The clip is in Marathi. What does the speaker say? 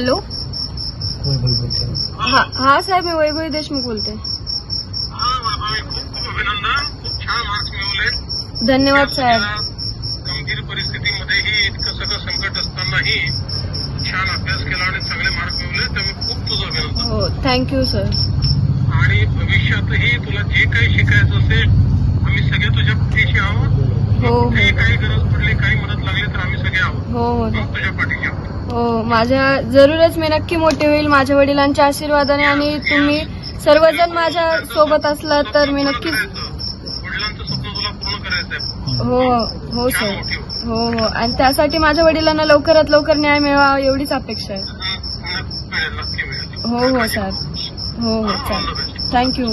हॅलो? वैभवी बोलते हा हा साहेब मी वैभवी देशमुख बोलते हा वैभवी खूप खूप अभिनंदन खूप छान मार्क्स मिळवले धन्यवाद साहेब गंभीर परिस्थितीमध्येही इतकं सगळं संकट असतानाही छान अभ्यास केला आणि चांगले मार्क मिळवले त्यामुळे खूप तुझं अभिनंदन. हो थँक्यू सर आणि भविष्यातही तुला जे काही शिकायचं असेल आम्ही सगळे तुझ्या पाठीशी आहोत. हो हो. कुठेही काही गरज पडली काही मदत लागली तर आम्ही सगळे आहोत. हो हो. मग तुझ्या पाठीशी. हो माझ्या जरूरच मी नक्की मोठी होईल माझ्या वडिलांच्या आशीर्वादाने आणि तुम्ही सर्वजण माझ्या सोबत असलात तर मी नक्कीच हो हो सर हो हो. आणि त्यासाठी माझ्या वडिलांना लवकरात लवकर न्याय मिळावा एवढीच अपेक्षा आहे. हो हो सर हो हो चालेल थँक्यू